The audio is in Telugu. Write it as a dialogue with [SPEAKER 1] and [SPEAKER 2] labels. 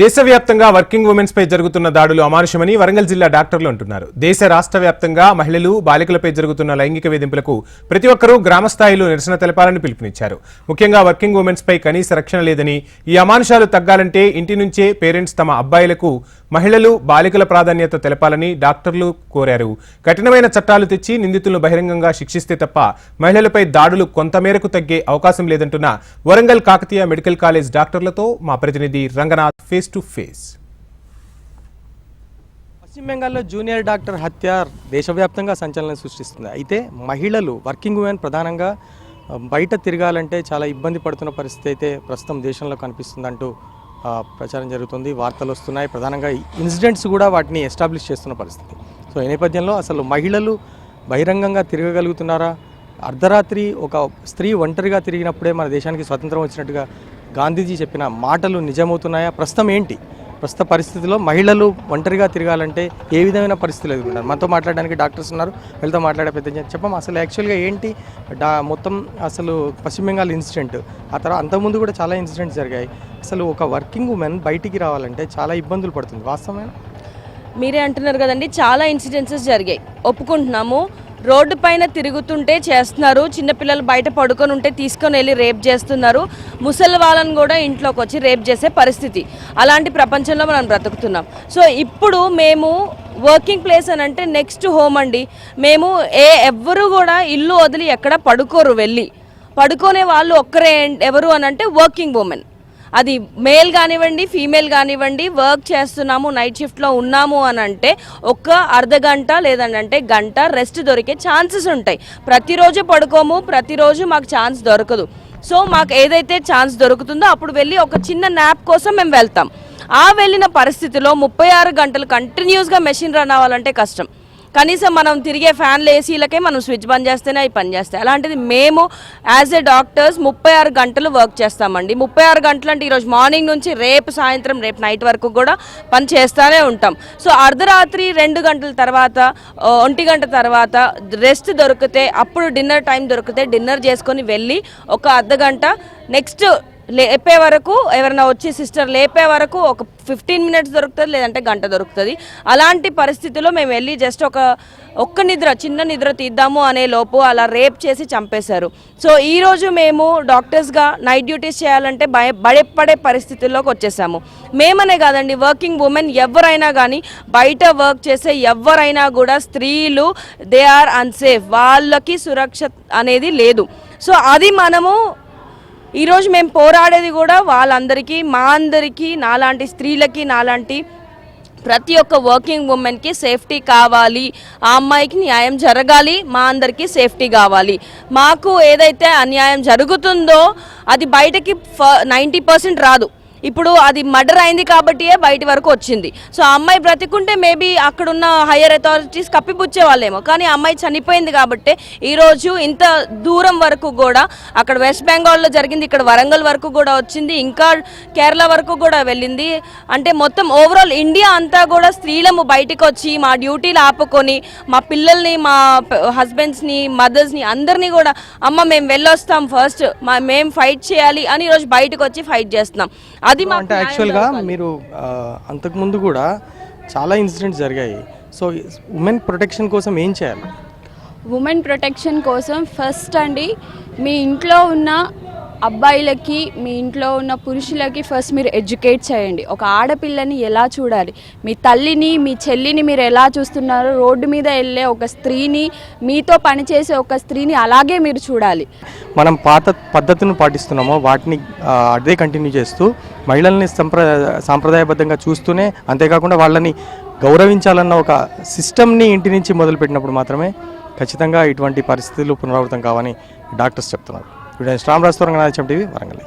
[SPEAKER 1] దేశవ్యాప్తంగా వర్కింగ్ ఉమెన్స్ పై జరుగుతున్న దాడులు అమానుషమని వరంగల్ జిల్లా డాక్టర్లు అంటున్నారు. దేశ రాష్ట్ర వ్యాప్తంగా మహిళలు బాలికలపై జరుగుతున్న లైంగిక వేధింపులకు ప్రతి ఒక్కరూ గ్రామస్థాయిలో నిరసన తెలపాలని పిలుపునిచ్చారు. ముఖ్యంగా వర్కింగ్ ఉమెన్స్ పై కనీస రక్షణ లేదని ఈ అమానుషాలు తగ్గాలంటే ఇంటి నుంచే పేరెంట్స్ తమ అబ్బాయిలకు మహిళలు బాలికల ప్రాధాన్యత తెలపాలని డాక్టర్లు కోరారు. కఠినమైన చట్టాలు తెచ్చి నిందితులను బహిరంగంగా శిక్షిస్తే తప్ప మహిళలపై దాడులు కొంతమేరకు తగ్గే అవకాశం లేదంటున్న వరంగల్ కాకతీయ మెడికల్ కాలేజ్ డాక్టర్లతో మా ప్రతినిధి రంగనాథ్ ఫేస్ టు ఫేస్.
[SPEAKER 2] పశ్చిమ బెంగాల్లో జూనియర్ డాక్టర్ హత్య దేశవ్యాప్తంగా సంచలనం సృష్టిస్తుంది. అయితే మహిళలు వర్కింగ్ ఉమెన్ ప్రధానంగా బయట తిరగాలంటే చాలా ఇబ్బంది పడుతున్న పరిస్థితి అయితే ప్రస్తుతం దేశంలో కనిపిస్తుందంటూ ప్రచారం జరుగుతుంది. వార్తలు వస్తున్నాయి. ప్రధానంగా ఇన్సిడెంట్స్ కూడా వాటిని ఎస్టాబ్లిష్ చేస్తున్న పరిస్థితి. సో ఈ నేపథ్యంలో అసలు మహిళలు బహిరంగంగా తిరగగలుగుతున్నారా? అర్ధరాత్రి ఒక స్త్రీ ఒంటరిగా తిరిగినప్పుడే మన దేశానికి స్వతంత్రం వచ్చినట్టుగా గాంధీజీ చెప్పిన మాటలు నిజమవుతున్నాయా? ప్రస్తుతం ఏంటి? ప్రస్తుత పరిస్థితిలో మహిళలు ఒంటరిగా తిరగాలంటే ఏ విధమైన పరిస్థితులు ఎదుర్కొంటారు? మనతో మాట్లాడడానికి డాక్టర్స్ ఉన్నారు. వీళ్ళతో మాట్లాడే పెద్ద చెప్పం అసలు యాక్చువల్గా ఏంటి? డా మొత్తం అసలు పశ్చిమ బెంగాల్ ఇన్సిడెంట్ ఆ తర్వాత అంతకుముందు కూడా చాలా ఇన్సిడెంట్స్ జరిగాయి. అసలు ఒక వర్కింగ్ ఉమెన్ బయటికి రావాలంటే చాలా ఇబ్బందులు పడుతుంది. వాస్తవమైన?
[SPEAKER 3] మీరే అంటున్నారు కదండి చాలా ఇన్సిడెన్సెస్ జరిగాయి. ఒప్పుకుంటున్నాము. రోడ్డు పైన తిరుగుతుంటే చేస్తున్నారు. చిన్నపిల్లలు బయట పడుకొని ఉంటే తీసుకొని వెళ్ళి రేప్ చేస్తున్నారు. ముసలి వాళ్ళని కూడా ఇంట్లోకి వచ్చి రేప్ చేసే పరిస్థితి. అలాంటి ప్రపంచంలో మనం బ్రతుకుతున్నాం. సో ఇప్పుడు మేము వర్కింగ్ ప్లేస్ అని అంటే నెక్స్ట్ హోమ్ అండి. మేము ఏ ఎవ్వరు కూడా ఇల్లు వదిలి ఎక్కడ పడుకోరు వెళ్ళి. పడుకునే వాళ్ళు ఒక్కరే ఎవరు అని అంటే వర్కింగ్ ఉమెన్ అది మేల్ కానివ్వండి ఫీమేల్ కానివ్వండి వర్క్ చేస్తున్నాము నైట్ షిఫ్ట్లో ఉన్నాము అని అంటే ఒక్క అర్ధ గంట లేదంటే గంట రెస్ట్ దొరికే ఛాన్సెస్ ఉంటాయి. ప్రతిరోజు పడుకోము ప్రతిరోజు మాకు ఛాన్స్ దొరకదు. సో మాకు ఏదైతే ఛాన్స్ దొరుకుతుందో అప్పుడు వెళ్ళి ఒక చిన్న న్యాప్ కోసం మేము వెళ్తాం. ఆ వెళ్ళిన పరిస్థితిలో ముప్పై ఆరు గంటలు కంటిన్యూస్గా మెషిన్ రన్ అవ్వాలంటే కష్టం. కనీసం మనం తిరిగే ఫ్యాన్లు ఏసీలకే మనం స్విచ్ బంద్ చేస్తేనే అవి పని చేస్తాయి. అలాంటిది మేము యాజ్ ఏ డాక్టర్స్ ముప్పై ఆరు గంటలు వర్క్ చేస్తామండి. ముప్పై ఆరు గంటలు అంటే ఈరోజు మార్నింగ్ నుంచి రేపు సాయంత్రం రేపు నైట్ వరకు కూడా పని చేస్తూనే ఉంటాం. సో అర్ధరాత్రి రెండు గంటల తర్వాత ఒంటి గంట తర్వాత రెస్ట్ దొరికితే అప్పుడు డిన్నర్ టైం దొరికితే డిన్నర్ చేసుకొని వెళ్ళి ఒక అర్ధ గంట నెక్స్ట్ లేపే వరకు ఎవరైనా వచ్చి సిస్టర్ లేపే వరకు ఒక ఫిఫ్టీన్ మినిట్స్ దొరుకుతుంది లేదంటే గంట దొరుకుతుంది. అలాంటి పరిస్థితిలో మేము వెళ్ళి జస్ట్ ఒక ఒక్క నిద్ర చిన్న నిద్ర తీద్దాము అనే లోపు అలా రేప్ చేసి చంపేశారు. సో ఈరోజు మేము డాక్టర్స్గా నైట్ డ్యూటీస్ చేయాలంటే భయ భయపడే పరిస్థితుల్లోకి వచ్చేసాము. మేమనే కాదండి వర్కింగ్ ఉమెన్ ఎవరైనా కానీ బయట వర్క్ చేసే ఎవరైనా కూడా స్త్రీలు దే ఆర్ అన్సేఫ్. వాళ్ళకి సురక్ష అనేది లేదు. సో అది మనము ఈరోజు మేము పోరాడేది కూడా వాళ్ళందరికీ మా అందరికీ నాలాంటి స్త్రీలకి నాలాంటి ప్రతి ఒక్క వర్కింగ్ ఉమెన్కి సేఫ్టీ కావాలి. ఆ అమ్మాయికి న్యాయం జరగాలి మా అందరికీ సేఫ్టీ కావాలి. మాకు ఏదైతే అన్యాయం జరుగుతుందో అది బయటకి నైంటీ పర్సెంట్ రాదు. ఇప్పుడు అది మర్డర్ అయింది కాబట్టియే బయటి వరకు వచ్చింది. సో ఆ అమ్మాయి బ్రతికుంటే మేబీ అక్కడున్న హయ్యర్ అథారిటీస్ కప్పిపుచ్చే వాళ్ళేమో కానీ ఆ అమ్మాయి చనిపోయింది కాబట్టి ఈరోజు ఇంత దూరం వరకు కూడా అక్కడ వెస్ట్ బెంగాల్లో జరిగింది ఇక్కడ వరంగల్ వరకు కూడా వచ్చింది ఇంకా కేరళ వరకు కూడా వెళ్ళింది. అంటే మొత్తం ఓవరాల్ ఇండియా అంతా కూడా స్త్రీలము బయటికి వచ్చి మా డ్యూటీలు ఆపుకొని మా పిల్లల్ని మా హస్బెండ్స్ని మదర్స్ని అందరినీ కూడా అమ్మ మేము వెళ్ళొస్తాం ఫస్ట్ మా మేము ఫైట్ చేయాలి అని ఈరోజు బయటకు వచ్చి ఫైట్ చేస్తున్నాం. అది
[SPEAKER 2] అంటే యాక్చువల్గా. మీరు అంతకుముందు కూడా చాలా ఇన్సిడెంట్స్ జరిగాయి సో ఉమెన్ ప్రొటెక్షన్ కోసం ఏం చేయాలి
[SPEAKER 4] ఉమెన్ ప్రొటెక్షన్ కోసం ఫస్ట్ అండి మీ ఇంట్లో ఉన్న అబ్బాయిలకి మీ ఇంట్లో ఉన్న పురుషులకి ఫస్ట్ మీరు ఎడ్యుకేట్ చేయండి. ఒక ఆడపిల్లని ఎలా చూడాలి? మీ తల్లిని మీ చెల్లిని మీరు ఎలా చూస్తున్నారో? రోడ్డు మీద వెళ్ళే ఒక స్త్రీని మీతో పనిచేసే ఒక స్త్రీని అలాగే మీరు చూడాలి.
[SPEAKER 2] మనం పాత పద్ధతులను పాటిస్తున్నామో. వాటిని అదే కంటిన్యూ చేస్తూ మహిళల్ని సంప్ర సాంప్రదాయబద్ధంగా చూస్తూనే అంతేకాకుండా వాళ్ళని గౌరవించాలన్న ఒక సిస్టమ్ని ఇంటి నుంచి మొదలుపెట్టినప్పుడు మాత్రమే ఖచ్చితంగా ఇటువంటి పరిస్థితులు పునరావృతం కావని డాక్టర్స్ చెప్తున్నారు. ఇప్పుడు శ్రామ్ రాజు టీవీ వరంగల్